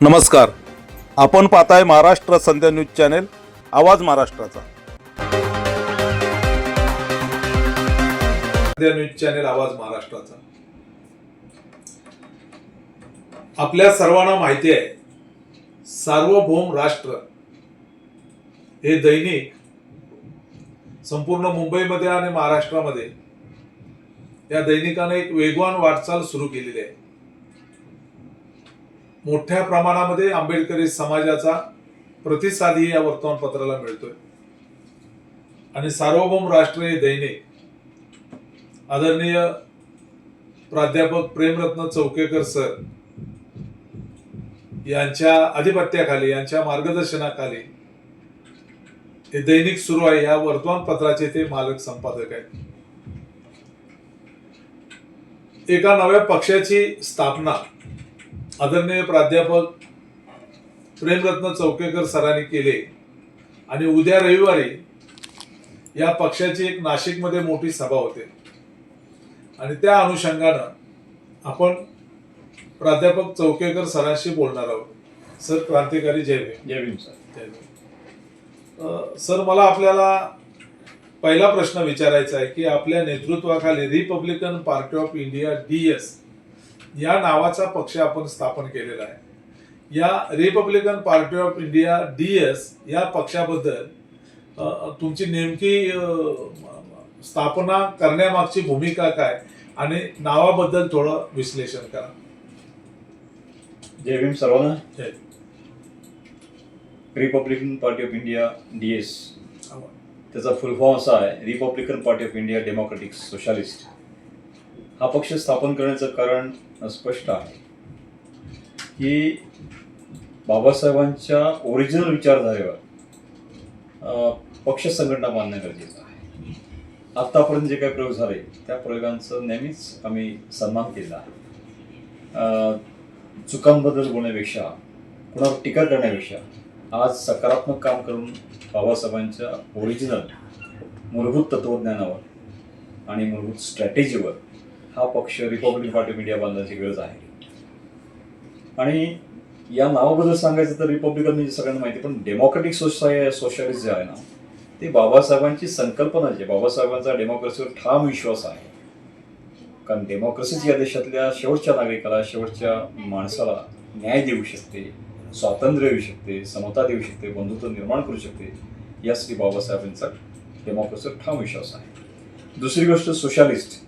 नमस्कार. आपण पाहताय महाराष्ट्र संध्या न्यूज चॅनेल आवाज महाराष्ट्राचा. संध्या न्यूज चॅनेल आवाज महाराष्ट्राचा. आपल्या सर्वांना माहिती आहे सार्वभौम राष्ट्र हे दैनिक संपूर्ण मुंबईमध्ये आणि महाराष्ट्रामध्ये या दैनिकाने एक वेगवान वाटचाल सुरू केलेली आहे. मोठ्या प्रमाणामध्ये आंबेडकरी समाजाचा प्रतिसादही या वर्तमानपत्राला मिळतोय. आणि सार्वभौम राष्ट्रीय दैनिक आदरणीय प्राध्यापक प्रेमरत्न चौकेकर सर यांच्या अधिपत्याखाली यांच्या मार्गदर्शनाखाली हे दैनिक सुरू आहे. या वर्तमानपत्राचे ते मालक संपादक आहेत. एका नव्या पक्षाची स्थापना आदरणीय प्राध्यापक प्रेमरत्न चौकेकर सरांनी केले आणि उद्या रविवारी या पक्षाची एक नाशिकमध्ये मोठी सभा होते. आणि त्या अनुषंगानं आपण प्राध्यापक चौकेकर सरांशी बोलणार आहोत. सर क्रांतिकारी जय भीम. जय भीम सर. जय भीम. सर मला आपल्याला पहिला प्रश्न विचारायचा आहे की आपल्या नेतृत्वाखाली Republican Party of India D S या नावाचा पक्ष आपण स्थापन केलेला आहे. या Republican Party of India D S या पक्षाबद्दल तुमची नेमकी स्थापना करण्यामागची भूमिका काय आणि नावाबद्दल थोडं विश्लेषण करा. जय भीम सर्वांना. जय. Republican Party of India D S त्याचा फुल फॉर्म असा आहे Republican Party of India Democratic Socialist हा पक्ष स्थापन करण्याचं कारण स्पष्ट आहे. की बाबासाहेबांच्या ओरिजिनल विचारधारेवर पक्ष संघटना बांधणं गरजेचं आहे. आत्तापर्यंत जे काही प्रयोग झाले त्या प्रयोगांचं नेहमीच आम्ही सन्मान केलेला आहे. चुकांबद्दल बोलण्यापेक्षा कुणावर टीका करण्यापेक्षा आज सकारात्मक काम करून बाबासाहेबांच्या ओरिजिनल मूलभूत तत्वज्ञानावर आणि मूलभूत स्ट्रॅटेजीवर हा पक्ष रिपब्लिकन पार्टी ऑफ इंडिया बांधण्याची गरज आहे. आणि या नावाबद्दल सांगायचं तर रिपब्लिकन म्हणजे सगळ्यांना माहिती पण डेमोक्रेटिक सोसाय सोशलिस्ट जे आहे ना ते बाबासाहेबांची संकल्पना जी आहे, बाबासाहेबांचा डेमोक्रेसीवर ठाम विश्वास आहे. कारण डेमोक्रेसीच या देशातल्या शेवटच्या नागरिकाला शेवटच्या माणसाला न्याय देऊ शकते स्वातंत्र्य देऊ शकते समता देऊ शकते बंधुत्व निर्माण करू शकते यासाठी बाबासाहेबांचा डेमोक्रेसीवर ठाम विश्वास आहे. दुसरी गोष्ट सोशलिस्ट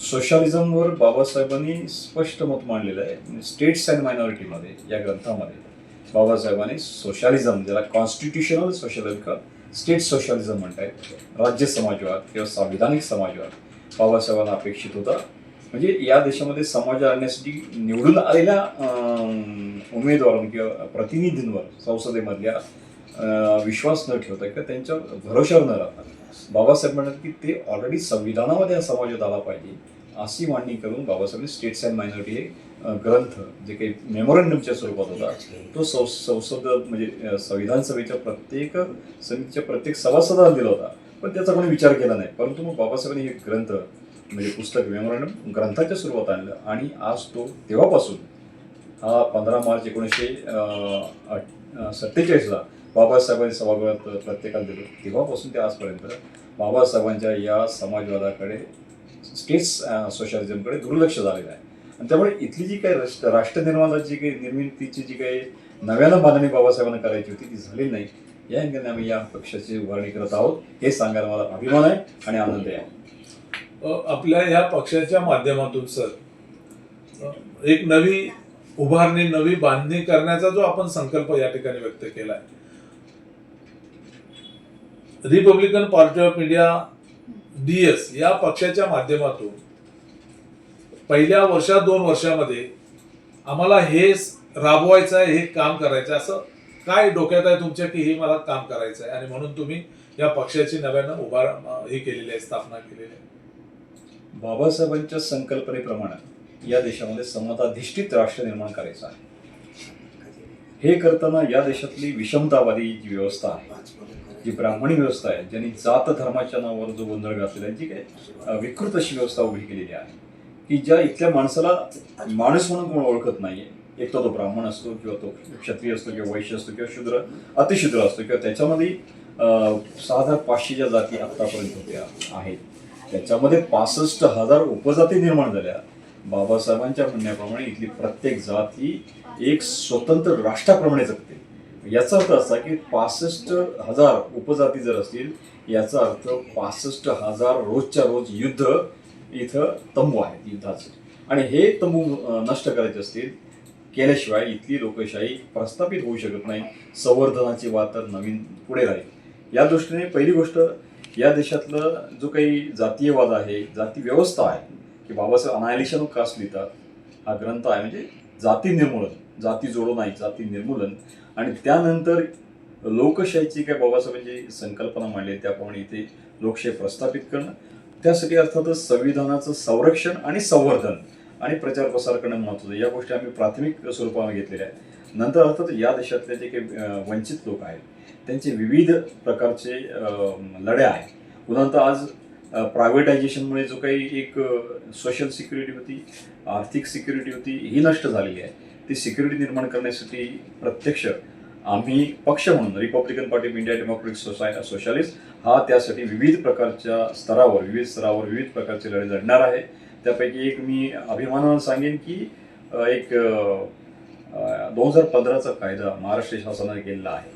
सोशलिझमवर बाबासाहेबांनी स्पष्ट मत मांडलेलं आहे. स्टेट्स अँड मायनॉरिटीमध्ये या ग्रंथामध्ये बाबासाहेबांनी सोशालिझम ज्याला कॉन्स्टिट्युशनल सोशलिझम स्टेट सोशलिझम म्हणतायत राज्य समाजवाद किंवा संविधानिक समाजवाद बाबासाहेबांना अपेक्षित होता. म्हणजे या देशामध्ये समाज आणण्यासाठी निवडून आलेल्या अं, उमेदवारांवर किंवा प्रतिनिधींवर संसदेमधल्या विश्वास न ठेवता किंवा त्यांच्यावर भरोशावर न राहता बाबासाहेब म्हणतात की ते ऑलरेडी संविधानामध्ये हा समाजात आला पाहिजे अशी मांडणी करून बाबासाहेबांनी स्टेट्स अँड मायनॉरिटी हे ग्रंथ जे काही मेमोरंडमच्या स्वरूपात होता तो सं संसद म्हणजे संविधान सभेच्या प्रत्येक समितीच्या प्रत्येक सभासदाला दिला होता. पण त्याचा कोणी विचार केला नाही. परंतु मग बाबासाहेबांनी हे ग्रंथ म्हणजे पुस्तक मेमोरंडम ग्रंथाच्या स्वरूपात आणलं आणि आज तो तेव्हापासून हा पंधरा मार्च एकोणीसशे सत्तेचाळीसला बाबासाहेबांनी सभागृहात प्रत्येकाला दिलं. तेव्हापासून ते आजपर्यंत बाबासाहेबांच्या या समाजवादाकडे स्टेट्स सोशलिझमकडे दुर्लक्ष झालेलं आहे. आणि त्यामुळे इथली जी काही राष्ट्र राष्ट्रनिर्माणाची जी काही निर्मितीची जी काही नव्यानं बांधणी बाबासाहेबांना करायची होती ती झालेली नाही. या अंगाने आम्ही या पक्षाची उभारणी करत आहोत. हे सांगायला मला अभिमान आहे आणि आनंद आहे. आपल्या या पक्षाच्या माध्यमातून सर एक नवी उभारणी नवी बांधणी करण्याचा जो आपण संकल्प या ठिकाणी व्यक्त केला आहे. Republican Party of India D S या पक्षाच्या माध्यमातून पहिल्या वर्षात दोन वर्षामध्ये आम्हाला हे राबवायचं आहे हे काम करायचं असं काय डोक्यात आहे तुमच्या की हे मला काम करायचं आहे? आणि म्हणून तुम्ही या पक्षाची नव्यानं उभार हे केलेली आहे स्थापना केलेली आहे. बाबासाहेबांच्या संकल्पनेप्रमाणे या देशामध्ये समताधिष्ठित राष्ट्र निर्माण करायचं आहे. हे करताना या देशातली विषमतावादी जी व्यवस्था आहे जी ब्राह्मणी व्यवस्था आहे ज्यांनी जात धर्माच्या नावावर जो गोंधळ घातलेला आहे जी काय विकृत अशी व्यवस्था उभी केलेली आहे की ज्या इथल्या माणसाला माणूस म्हणून कोण ओळखत नाहीये एक तर तो ब्राह्मण असतो किंवा तो क्षत्रिय असतो किंवा वैश्य असतो किंवा शूद्र अतिशूद्र असतो किंवा त्याच्यामध्ये सहा हजार जाती आत्तापर्यंत होत्या आहेत. त्याच्यामध्ये पासष्ट हजार उपजाती निर्माण झाल्या. बाबासाहेबांच्या म्हणण्याप्रमाणे इथली प्रत्येक जात ही एक स्वतंत्र राष्ट्राप्रमाणे जगते. याचा अर्थ असा की पासष्ट हजार उपजाती जर असतील याचा अर्थ पासष्ट हजार रोजच्या रोज युद्ध इथं तंबू आहेत युद्धाचं. आणि हे तंबू नष्ट करायचे असतील केल्याशिवाय इथली लोकशाही प्रस्थापित होऊ शकत नाही संवर्धनाची वाद तर नवीन पुढे राहील. या दृष्टीने पहिली गोष्ट या देशातलं जो काही जातीयवाद आहे जाती व्यवस्था आहे की बाबासाहेब अनायलिशन कास्ट लिहितात हा ग्रंथ आहे म्हणजे जाती निर्मूलन जाती जोडो नाही जाती निर्मूलन आणि त्यानंतर लोकशाहीची काय बाबासाहेबांची संकल्पना मांडली त्याप्रमाणे इथे लोकशाही प्रस्थापित करणं. त्यासाठी अर्थातच संविधानाचं संरक्षण आणि संवर्धन आणि प्रचार प्रसार करणं महत्त्वाचं. या गोष्टी आम्ही प्राथमिक स्वरूपाने घेतलेल्या आहेत. नंतर अर्थात या देशातले जे काही वंचित लोक आहेत त्यांचे विविध प्रकारचे लढ्या आहेत. उदाहरणार्थ आज प्रायव्हेटायझेशनमुळे जो काही एक सोशल सिक्युरिटी होती आर्थिक सिक्युरिटी होती ही नष्ट झालेली आहे. ती सिक्युरिटी निर्माण करण्यासाठी प्रत्यक्ष आम्ही पक्ष म्हणून Republican Party of India Democratic सोसाय Socialist हा त्यासाठी विविध प्रकारच्या स्तरावर विविध स्तरावर विविध प्रकारचे लढे लढणार आहे. त्यापैकी एक मी अभिमानानं सांगेन की एक दोन हजार पंधराचा कायदा महाराष्ट्र शासनाने केलेला आहे.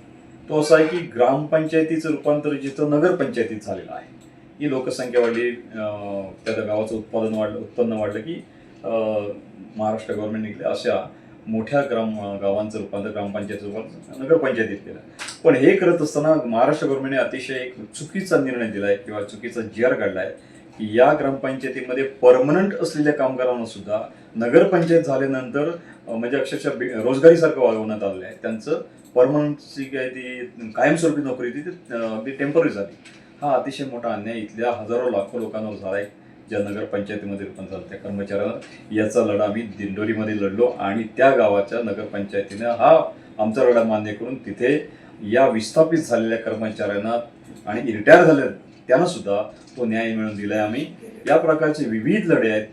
तो असा आहे की ग्रामपंचायतीचं रूपांतर जिथं नगरपंचायतीत झालेलं आहे ही लोकसंख्या वाढली त्या गावाचं उत्पादन वाढलं उत्पन्न वाढलं की महाराष्ट्र गव्हर्नमेंट निघले अशा मोठ्या ग्राम गावांचं रूपांतर ग्रामपंचायत रूपांतर नगरपंचायतीत केलं. पण हे करत असताना महाराष्ट्र गव्हर्नमेंटने अतिशय एक चुकीचा निर्णय दिलाय किंवा चुकीचा जी आर काढलाय की या ग्रामपंचायतीमध्ये परमनंट असलेल्या कामगारांना सुद्धा नगरपंचायत झाल्यानंतर म्हणजे अक्षरशः बे- रोजगारीसारखं वागवण्यात आलेलं आहे त्यांचं परमनंटची काय ती कायमस्वरूपी नोकरी ती ती, अगदी टेंपररी झाली. हा अतिशय मोठा अन्याय इथल्या हजारो लाखो लोकांवर झाला आहे ज्या नगरपंचायतीमध्ये पण झालं त्या कर्मचाऱ्यांना याचा लढा आम्ही दिंडोरीमध्ये लढलो आणि त्या गावाच्या नगरपंचायतीनं हा आमचा लढा मान्य करून तिथे या विस्थापित झालेल्या कर्मचाऱ्यांना आणि रिटायर झाल्या त्यांना सुद्धा तो न्याय मिळवून दिलाय आम्ही. या प्रकारचे विविध लढे आहेत.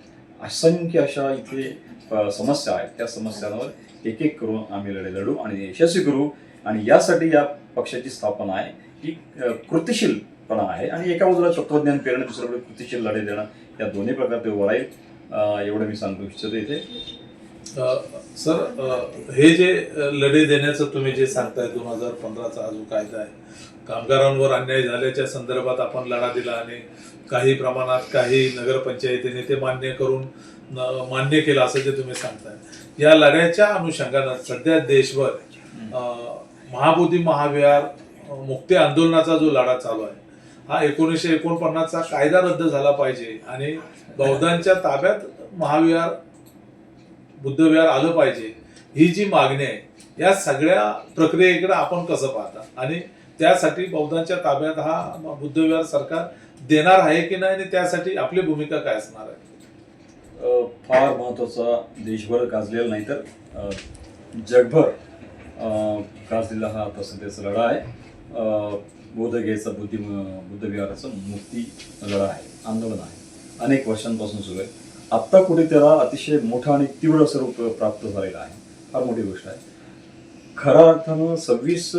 असंख्य अशा इथे समस्या आहेत. त्या समस्यांवर एक एक करून आम्ही लढे लढू आणि यशस्वी करू. आणि यासाठी या पक्षाची स्थापना आहे. की कृतिशील पण आहे. आणि एका बाजूला तत्वज्ञान पेरणं दुसऱ्याकडे कृतीशील लढे देणं या दोन्ही प्रकार ते उभं राहील एवढं मी सांगू इच्छितो इथे. सर हे जे लढे देण्याचं तुम्ही जे सांगताय दोन हजार पंधराचा जो कायदा आहे कामगारांवर अन्याय झाल्याच्या संदर्भात आपण लढा दिला आणि काही प्रमाणात काही नगरपंचायतीने ते मान्य करून मान्य केलं असं जे तुम्ही सांगताय. या लढ्याच्या अनुषंगानं सध्या देशभर महाबोधी महाविहार मुक्ती आंदोलनाचा जो लढा चालू आहे हा एकोणीसशे एकोणपन्नासचा कायदा रद्द झाला पाहिजे. आणि बौद्धांच्या ताब्यात महाविहार बुद्धविहार आलं पाहिजे. ही जी मागणी आहे या सगळ्या प्रक्रियेकडे आपण कसं पाहता? आणि त्यासाठी बौद्धांच्या ताब्यात हा बुद्धविहार सरकार देणार आहे की नाही? आणि त्यासाठी आपली भूमिका काय असणार आहे? फार महत्त्वाचा देशभर गाजलेला नाही तर जगभर गाजलेला हा आता सध्याचा लढा आहे. बोधगेचा बुद्धिम बुद्धी बुद्धविहाराचा मुक्ती लढा आहे आंदोलन आहे. अनेक वर्षांपासून सुरू आहे. आत्ता कुठे त्याला अतिशय मोठा आणि तीव्र स्वरूप प्राप्त झालेला आहे. फार मोठी गोष्ट आहे. खऱ्या अर्थानं सव्वीस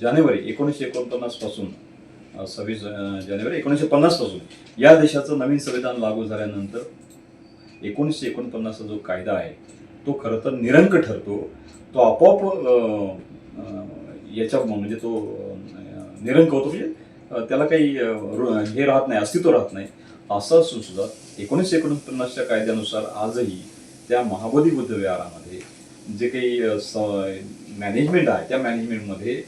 जानेवारी एकोणीसशे एकोणपन्नासपासून सव्वीस जानेवारी एकोणीसशे पन्नासपासून या देशाचं नवीन संविधान लागू झाल्यानंतर एकोणीसशे एकोणपन्नासचा जो कायदा आहे तो खरं तर निरंक ठरतो. तो आपोआप याच्या म्हणजे तो निरंक होतो. म्हणजे त्याला काही हे राहत नाही अस्तित्व राहत नाही. असं असून सुद्धा एकोणीसशे एकोणपन्नासच्या कायद्यानुसार आजही त्या महाबोधी बुद्ध विहारामध्ये जे काही मॅनेजमेंट आहे त्या मॅनेजमेंटमध्ये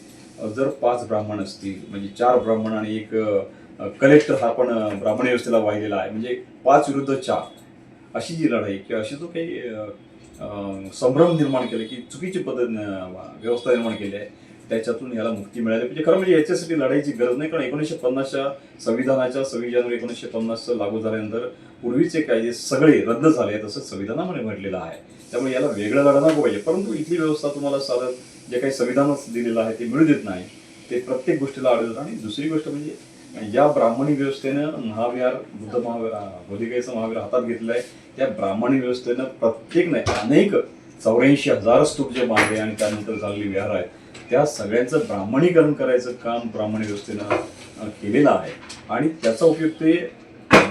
जर पाच ब्राह्मण असतील म्हणजे चार ब्राह्मण आणि एक कलेक्टर हा पण ब्राह्मण व्यवस्थेला वाहिलेला आहे म्हणजे पाच विरुद्ध चार अशी जी लढाई किंवा अशी जो काही संभ्रम निर्माण केले की चुकीची पद्धत व्यवस्था निर्माण केली आहे त्याच्यातून याला मुक्ती मिळाली. म्हणजे खरं म्हणजे याच्यासाठी लढाईची गरज नाही कारण एकोणीसशे पन्नासच्या संविधानाच्या सव्वीस जानेवारी एकोणीसशे पन्नासचं लागू झाल्यानंतर पूर्वीचे कायदे सगळे रद्द झाले तसं संविधानामध्ये म्हटलेलं आहे. त्यामुळे याला वेगळं लढा नको पाहिजे. परंतु इथली व्यवस्था तुम्हाला साधत जे काही संविधानच दिलेलं आहे ते मिळू देत नाही. ते प्रत्येक गोष्टीला आढळतं. आणि दुसरी गोष्ट म्हणजे या ब्राह्मणी व्यवस्थेनं महाविहार बुद्ध महाविहार बोधिकाईचं महाविहार हातात घेतलं आहे त्या ब्राह्मणी व्यवस्थेनं प्रत्येक नाही अनेक चौऱ्याऐंशी हजार स्तूप जे बांधले आणि त्यानंतर झालेले विहार आहेत त्या सगळ्यांचं ब्राह्मणीकरण करायचं काम ब्राह्मणी व्यवस्थेनं केलेलं आहे. आणि त्याचा उपयोग ते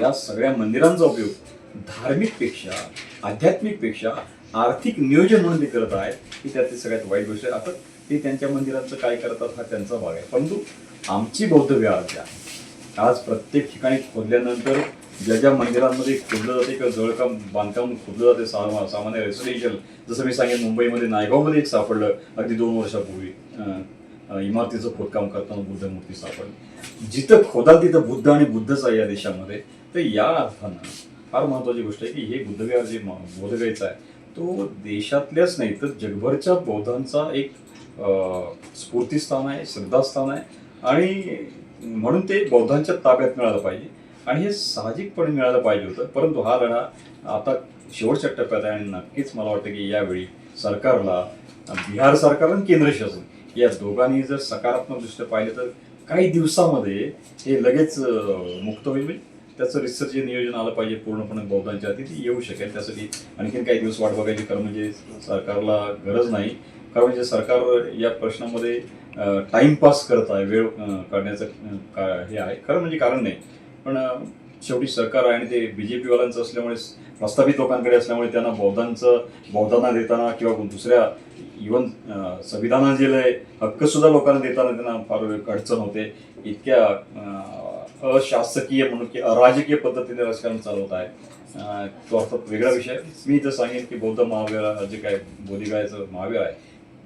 या सगळ्या मंदिरांचा उपयोग धार्मिकपेक्षा आध्यात्मिकपेक्षा आर्थिक नियोजन म्हणून ते करत आहेत. की त्यातली सगळ्यात वाईट गोष्ट आहे. आता ते त्यांच्या मंदिरांचं काय करतात हा त्यांचा भाग आहे. परंतु आमची बौद्ध विहार जी आहे. आज प्रत्येक ठिकाणी खोदल्यानंतर ज्या ज्या मंदिरांमध्ये खोदलं जाते किंवा जवळकाम बांधकाम खोदलं जाते सामा- सामान्य रेसिडेन्शियल जसं मी सांगेन मुंबईमध्ये नायगावमध्ये एक सापडलं अगदी दोन वर्षापूर्वी. इमारतीचं खोदकाम करताना बुद्ध मूर्ती सापडली. जिथं खोदाल तिथं बुद्ध आणि बुद्धच आहे या देशामध्ये. तर या अर्थानं फार महत्वाची गोष्ट आहे की हे बुद्धविहार जे म- आहे तो देशातल्याच नाही तर जगभरच्या बौद्धांचा एक स्फूर्तीस्थान आहे श्रद्धास्थान आहे. आणि म्हणून ते बौद्धांच्या ताब्यात मिळालं पाहिजे. आणि हे साहजिकपणे मिळालं पाहिजे होतं. परंतु हा लढा आता शेवटच्या टप्प्यात आहे आणि नक्कीच मला वाटतं की यावेळी सरकारला बिहार सरकार आणि केंद्र शासन या दोघांनी जर सकारात्मक दृष्ट्या पाहिलं तर काही दिवसामध्ये हे लगेच मुक्त होईल. म्हणजे त्याचं रिसर्च नियोजन आलं पाहिजे पूर्णपणे बौद्धांच्या हाती ती येऊ शकेल. त्यासाठी आणखीन काही दिवस वाट बघायची कारण म्हणजे सरकारला गरज नाही. कारण म्हणजे सरकार या प्रश्नामध्ये टाइमपास करत आहे. वेळ काढण्याचं का- हे आहे. खरं म्हणजे कारण नाही. पण शेवटी सरकार आहे आणि ते बी जे पीवाल्यांचं असल्यामुळे प्रस्थापित लोकांकडे असल्यामुळे त्यांना बौद्धांचं बौद्धांना देताना किंवा दुसऱ्या इवन संविधानात जे लय लोकांना देताना त्यांना फार अडचण होते. इतक्या अशासकीय म्हणून की अराजकीय पद्धतीने राजकारण चालवत आहे. तो अर्थात वेगळा विषय. मी इथं सांगेन की बौद्ध महावीर जे काय बोधिगायचं महावीर आहे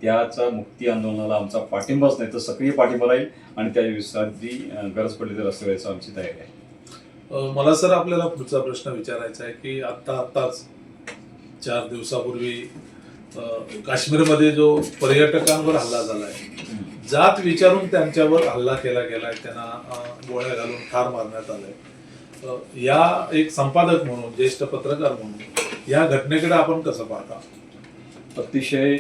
त्याचा मुक्ती आंदोलनाला आमचा पाठिंबाच नाही तर सक्रिय पाठिंबा राहील आणि त्या विश्रांती गरज पडली तर रस्ते व्हायचं आमची तयारी आहे. मला सर आपल्याला पुढचा प्रश्न विचारायचा आहे की आत्ता आत्ताच चार दिवसापूर्वी काश्मीरमध्ये जो पर्यटकांवर हल्ला झालाय जात विचारून त्यांच्यावर हल्ला केला गेलाय त्यांना गोळ्या घालून ठार मारण्यात आलंय. या एक संपादक म्हणून ज्येष्ठ पत्रकार म्हणून या घटनेकडे आपण कसं पाहता? अतिशय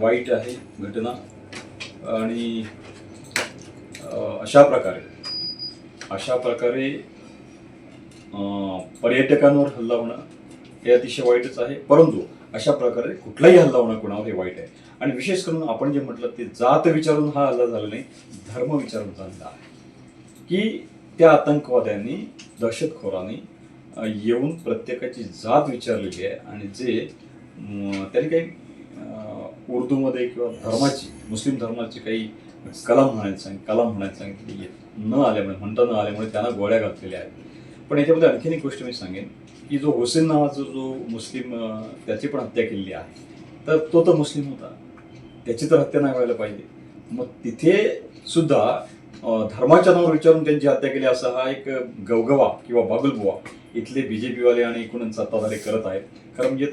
वाईट आहे घटना. आणि अशा प्रकारे. अशा प्रकारे पर्यटकांवर हल्ला होणं हे अतिशय वाईटच आहे. परंतु अशा प्रकारे कुठलाही हल्ला होणं कोणावर हे वाईट आहे. आणि विशेष करून आपण जे म्हटलं ते जात विचारून हा हल्ला झाला नाही धर्म विचारून झालेला आहे. की त्या आतंकवाद्यांनी दहशतखोरांनी येऊन प्रत्येकाची जात विचारलेली आहे आणि जे त्यांनी काही उर्दूमध्ये किंवा धर्माची मुस्लिम धर्माची काही कलाम म्हणायचं सांग कलाम म्हणायचं सांगितली न आल्यामुळे म्हणता न आल्यामुळे त्यांना गोळ्या घातलेल्या आहेत. पण याच्यामध्ये आणखीन एक गोष्ट मी सांगेन की जो हुसेन नावाचा जो मुस्लिम त्याची पण हत्या केलेली आहे. तर तो तर मुस्लिम होता. त्याची तर हत्या नाही व्हायला पाहिजे. मग तिथे सुद्धा धर्माच्या नावावर विचारून त्यांची हत्या केली असा हा एक गवगवा किंवा बागुलबुवा इथले बी जे पीवाले आणि एकूणच सत्ताधारी करत आहेत. खरं म्हणजे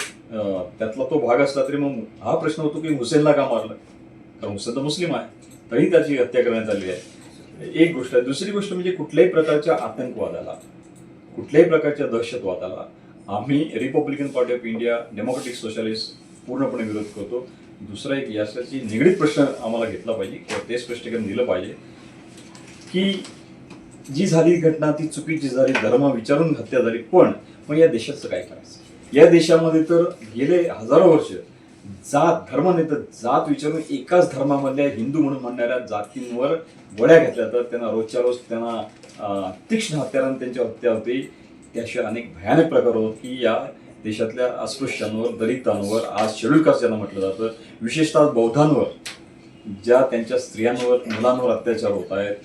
त्यातला तो भाग असला तरी मग हा प्रश्न होतो की हुसेनला का मारलं? कारण सद मुस्लिम आहे. तरी त्याची हत्या करण्यात आली आहे. एक गोष्ट आहे. दुसरी गोष्ट म्हणजे कुठल्याही प्रकारच्या आतंकवादाला कुठल्याही प्रकारच्या दहशतवादाला आम्ही Republican Party of India Democratic Socialist पूर्णपणे विरोध करतो. दुसरा एक याच्याशी निगडीत प्रश्न आम्हाला घेतला पाहिजे किंवा ते स्पष्टीकरण दिलं पाहिजे की जी झाली घटना ती चुकीची झाली धर्म विचारून हत्या झाली पण मग या देशाचं काय करायचं? या देशामध्ये तर गेले हजारो वर्ष जात धर्म नाही तर जात विचारून एकाच धर्मामधल्या हिंदू म्हणून म्हणणाऱ्या जातींवर वड्या घेतल्या जातात त्यांना रोजच्या रोज त्यांना तीक्ष्ण हत्याराने त्यांची हत्या होते. त्याशिवाय अनेक भयानक प्रकार होत की या देशातल्या अस्पृश्यांवर दलितांवर आज शेड्यूल कास्ट ज्यांना म्हटलं जातं विशेषतः बौद्धांवर ज्या त्यांच्या स्त्रियांवर मुलांवर अत्याचार होत आहेत.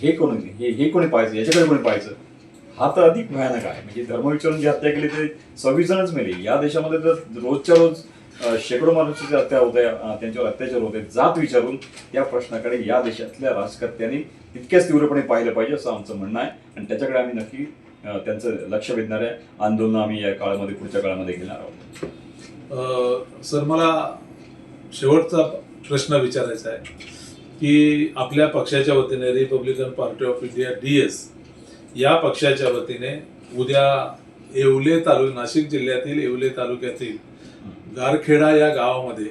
हे कोणी हे हे कोणी पाहायचं? याच्याकडे कोणी पाहायचं? हा तर अधिक भयानक आहे. म्हणजे धर्म विचारून जी हत्या केली ते सव्वीस जणच मेले. या देशामध्ये तर रोजच्या रोज शेकडो माणूस हत्या होते त्यांच्यावर अत्याचार होते जात विचारून या प्रश्नाकडे या देशातल्या राजकर्त्यांनी तितक्याच तीव्रपणे पाहिलं पाहिजे असं आमचं म्हणणं आहे. आणि त्याच्याकडे आम्ही नक्की त्यांचं लक्ष वेधणाऱ्या आंदोलन आम्ही या काळामध्ये पुढच्या काळामध्ये घेणार आहोत. सर मला शेवटचा प्रश्न विचारायचा आहे की आपल्या पक्षाच्या वतीने Republican Party of India D S या पक्षाच्या वतीने उद्या येवले तालुक नाशिक जिल्ह्यातील येवले तालुक्यातील गारखेडा या गावामध्ये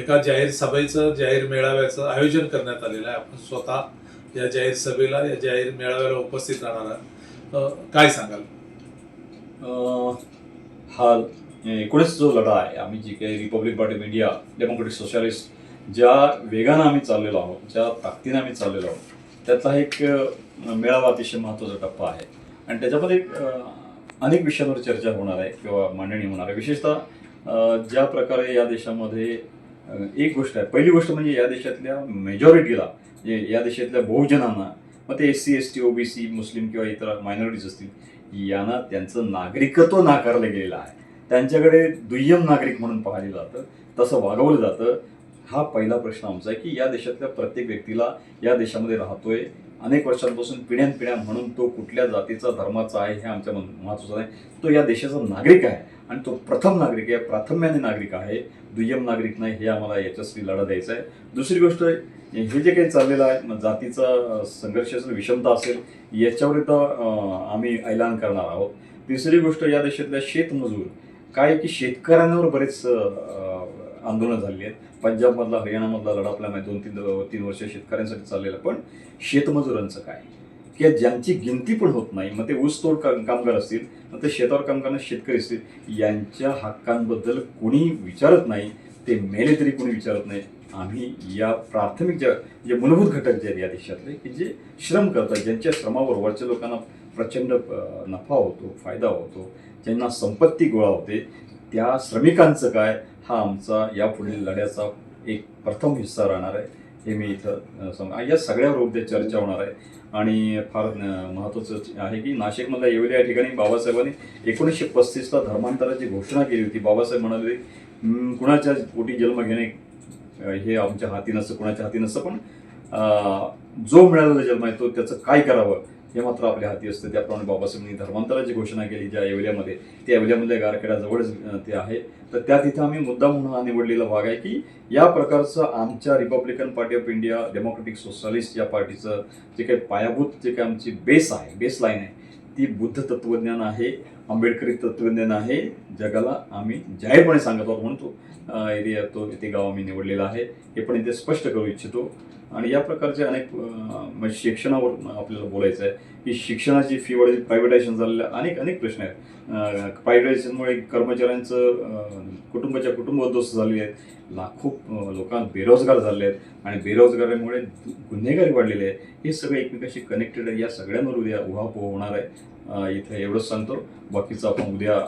एका जाहीर सभेचं जाहीर मेळाव्याचं आयोजन करण्यात आलेलं आहे. आपण स्वतः या जाहीर सभेला या जाहीर मेळाव्याला उपस्थित राहणार काय सांगाल? हा एकूणच जो लढा आहे आम्ही जी काही Republic Party of India Democratic Socialist ज्या वेगानं आम्ही चाललेलो आहोत ज्या ताकदीनं आम्ही चाललेलो आहोत त्यातला एक मेळावा अतिशय महत्त्वाचा टप्पा आहे. आणि त्याच्यामध्ये अनेक विषयांवर चर्चा होणार आहे किंवा मांडणी होणार आहे. विशेषतः ज्या प्रकारे या देशामध्ये एक गोष्ट आहे. पहिली गोष्ट म्हणजे या देशातल्या मेजॉरिटीला म्हणजे या देशातल्या बहुजनांना मग ते S C S T OBC मुस्लिम किंवा इतर मायनॉरिटीज असतील यांना त्यांचं नागरिकत्व नाकारलं गेलेलं आहे. त्यांच्याकडे दुय्यम नागरिक म्हणून पाहिलं जातं तसं वागवलं जातं. हा पहिला प्रश्न आमचा आहे की या देशातल्या प्रत्येक व्यक्तीला या देशामध्ये राहतोय. अनेक वर्षांपासून पिढ्यानपिढ्या म्हणून तो कुठल्या जातीचा धर्माचा आहे हे आमच्या महत्वाचं आहे. तो या देशाचा नागरिक आहे. आणि तो प्रथम नागरिक आहे प्राथम्याने नागरिक आहे दुय्यम नागरिक नाही हे आम्हाला याच्यासाठी लढा द्यायचा आहे. दुसरी गोष्ट हे जे काही चाललेलं आहे मग जातीचा संघर्ष असेल विषमता असेल याच्यावर इथं आम्ही ऐलान करणार आहोत. तिसरी गोष्ट या देशातल्या शेतमजूर काय आहे की शेतकऱ्यांवर बरेच आंदोलनं झालेली आहेत. पंजाबमधला हरियाणामधला लढा आपल्या माहिती दोन तीन तीन वर्ष शेतकऱ्यांसाठी चाललेला पण शेतमजुरांचं काय? की ज्यांची गिनती पण होत नाही मग ते ऊसतोड कामगार असतील मग ते शेतावर काम करणारे शेतकरी असतील यांच्या हक्कांबद्दल कोणी विचारत नाही ते मेले तरी कोणी विचारत नाही. आम्ही या प्राथमिक ज्या जे मूलभूत घटक जे आहेत या देशातले की जे श्रम करतात ज्यांच्या श्रमावर वरच्या लोकांना प्रचंड नफा होतो फायदा होतो ज्यांना संपत्ती गोळा होते त्या श्रमिकांचं काय? हा आमचा यापुढील लढ्याचा एक प्रथम हिस्सा राहणार आहे. हे मी इथं सांग. या सगळ्या उद्या चर्चा होणार आहे आणि फार महत्त्वाचं आहे की नाशिकमधल्या येवल्या या ठिकाणी बाबासाहेबांनी एकोणीसशे पस्तीसला धर्मांतराची घोषणा केली होती. बाबासाहेब म्हणाले कुणाच्या पोटी जन्म घेणे हे आमच्या हाती नसतं कुणाच्या हाती नसतं पण जो मिळालेला जन्म आहे तो त्याचं काय करावं? हे मात्र आपल्या हाती असतं त्याप्रमाणे बाबासाहेबांनी धर्मांतराची घोषणा केली ज्या येवल्यामध्ये त्या एवल्यामधल्या गारखेड्याजवळच ते आहे. तर त्या तिथं आम्ही मुद्दा म्हणून हा निवडलेला भाग आहे की या प्रकारचं आमच्या Republican Party of India Democratic Socialist या पार्टीचं जे काही पायाभूत जे काही आमची बेस आहे बेस लाईन आहे ती बुद्ध तत्वज्ञान आहे. आंबेडकरी तत्वज्ञान आहे. जगाला आम्ही जाहीरपणे सांगत आहोत म्हणतो एरिया तो ते गाव आम्ही निवडलेला आहे. हे पण इथे स्पष्ट करू इच्छितो. आणि या प्रकारचे अनेक म्हणजे शिक्षणावर आपल्याला बोलायचं आहे की शिक्षणाची फी वाढली प्रायव्हेटायझेशन झालेलं अनेक अनेक प्रश्न आहेत. प्रायव्हेटायझेशनमुळे कर्मचाऱ्यांचं कुटुंबाच्या कुटुंब उद्ध्वस्त झालेले आहेत. लाखो लोकांत लोकांना बेरोजगार झाले आहेत. आणि बेरोजगारीमुळे गुन्हेगारी वाढलेली आहे. हे सगळं एकमेकाशी कनेक्टेड आहे. या सगळ्यांवर उद्या उहापोह होणार आहे. इथं एवढंच सांगतो. बाकीचं आपण उद्या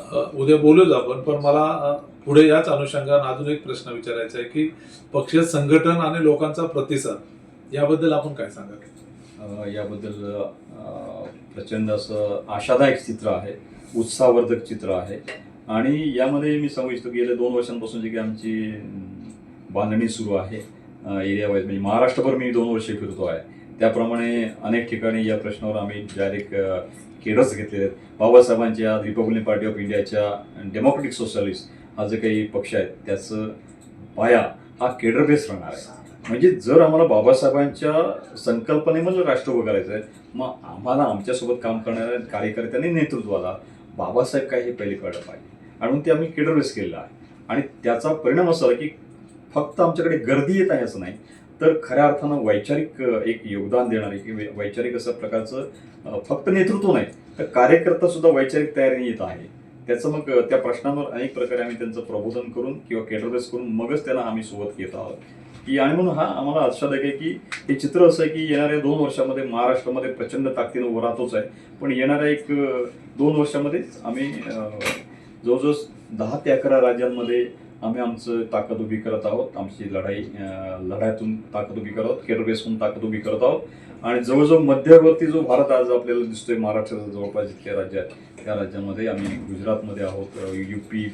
उद्या बोलूच आपण पण मला पुढे याच अनुषंगाने अजून एक प्रश्न विचारायचा आहे की पक्ष संघटन आणि लोकांचा प्रतिसाद याबद्दल आपण काय सांगाल? याबद्दल प्रचंड असं आशादायक चित्र आहे उत्साहवर्धक चित्र आहे. आणि यामध्ये मी सांगू इच्छितो की गेल्या दोन वर्षांपासून जी काही आमची बांधणी सुरू आहे एरिया वाईज म्हणजे महाराष्ट्रभर मी दोन वर्षे फिरतो आहे. त्याप्रमाणे अनेक ठिकाणी या प्रश्नावर आम्ही डायरेक्ट केडर्स घेतलेले आहेत. बाबासाहेबांच्या रिपब्लिकन पार्टी ऑफ इंडियाच्या डेमोक्रेटिक सोशलिस्ट हा जे काही पक्ष आहेत त्याचं पाया हा केडर बेस राहणार आहे. म्हणजे जर आम्हाला बाबासाहेबांच्या संकल्पनेमधलं राष्ट्र उभं करायचं आहे मग आम्हाला आमच्यासोबत काम करणाऱ्या कार्यकर्त्यांनी नेतृत्वाला बाबासाहेब काय हे पहिले कळलं पाहिजे. आणि म्हणून ते आम्ही केडर बेस केलेलं आहे. आणि त्याचा परिणाम असा की फक्त आमच्याकडे गर्दी येत आहे असं नाही तर खऱ्या अर्थानं वैचारिक एक योगदान देणारे की म्हणजे वैचारिक असं प्रकारचं फक्त नेतृत्व नाही तर कार्यकर्ता सुद्धा वैचारिक तयारीने येत आहे. त्याचं मग त्या प्रश्नांवर अनेक प्रकारे आम्ही त्यांचं प्रबोधन करून किंवा केडरवेस करून मगच त्यांना आम्ही सोबत घेत आहोत. की आणि म्हणून हा आम्हाला आश्वादक आहे की हे चित्र असं आहे की येणाऱ्या दोन वर्षामध्ये महाराष्ट्रामध्ये प्रचंड ताकदीनं उभं राहतोच आहे. पण येणाऱ्या एक दोन वर्षामध्येच आम्ही जवळजवळ दहा ते अकरा राज्यांमध्ये आम्ही आमचं ताकद उभी करत आहोत. आमची लढाई लढाईतून ताकद उभी करत आहोत केरबेसहून ताकद उभी करत आहोत. आणि जवळजवळ मध्यवर्ती जो भारत आज आपल्याला दिसतोय महाराष्ट्राचा जवळपास जितक्या राज्य आहेत त्या राज्यामध्ये आम्ही गुजरातमध्ये आहोत यू पी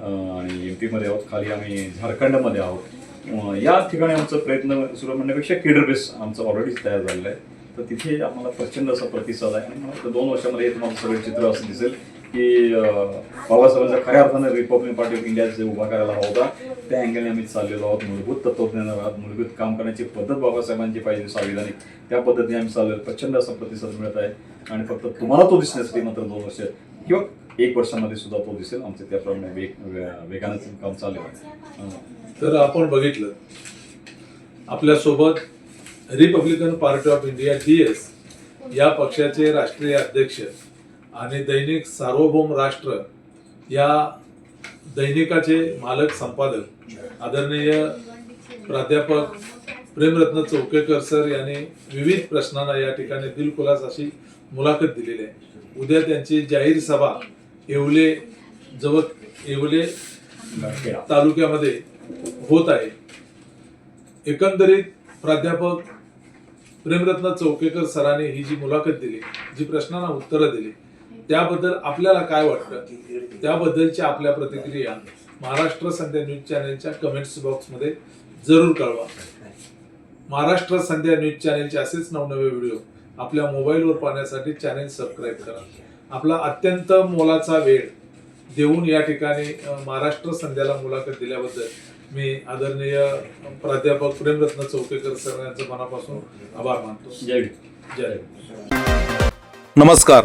आणि एम पीमध्ये आहोत. खाली आम्ही झारखंडमध्ये आहोत. या ठिकाणी आमचा प्रयत्न सुरू म्हणण्यापेक्षा केडरबेस आमचं ऑलरेडीच तयार झालेलं आहे. तर तिथे आम्हाला प्रचंड असा प्रतिसाद आहे. आणि मला दोन वर्षामध्ये तुम्हाला सगळं चित्र असं दिसेल. की बाबासाहेबांचा खऱ्या अर्थानं रिपब्लिक पार्टी ऑफ इंडिया जे उभा करायला हवा होता त्या अँगलने आम्ही चाललेलो आहोत. मूलभूत तत्वज्ञानावर आहोत. मूलभूत काम करण्याची पद्धत बाबासाहेबांची पाहिजे संविधानिक. त्या पद्धतीने आम्ही चाललेलो. प्रचंड असा प्रतिसाद मिळत आहे. आणि फक्त तुम्हाला तो दिसण्यासाठी मात्र दोन वर्ष किंवा एक वर्षामध्ये सुद्धा तो दिसेल. आमचे त्याप्रमाणे वेग वेगानं काम चालू आहे. तर आपण बघितलं आपल्यासोबत Republican Party of India D S या पक्षाचे राष्ट्रीय अध्यक्ष आणि दैनिक सार्वभौम राष्ट्र या दैनिकाचे मालक संपादक आदरणीय प्राध्यापक प्रेमरत्न चौकेकर सर यांनी विविध प्रश्नांना या ठिकाणी दिलखुलास अशी मुलाखत दिलेली आहे. उद्या त्यांची जाहीर सभा येवले जवळ येवले तालुक्यामध्ये होत आहे. एकंदरीत प्राध्यापक प्रेमरत्न चौकेकर सरांनी ही जी मुलाखत दिली जी प्रश्नांना उत्तरं दिली त्याबद्दल आपल्याला काय वाटतं? त्याबद्दलच्या आपल्या प्रतिक्रिया महाराष्ट्र संध्या न्यूज चॅनलच्या कमेंट्स बॉक्समध्ये जरूर कळवा. महाराष्ट्र संध्या न्यूज चॅनलचे असेच नवनवे व्हिडिओ आपल्या मोबाईलवर पाहण्यासाठी चॅनल सबस्क्राईब करा. आपला अत्यंत मोलाचा वेळ देऊन या ठिकाणी महाराष्ट्र संध्याला मुलाखत दिल्याबद्दल मी आदरणीय प्राध्यापक प्रेमरत्न चौकेकर सर यांचं मनापासून आभार मानतो. जय जय नमस्कार.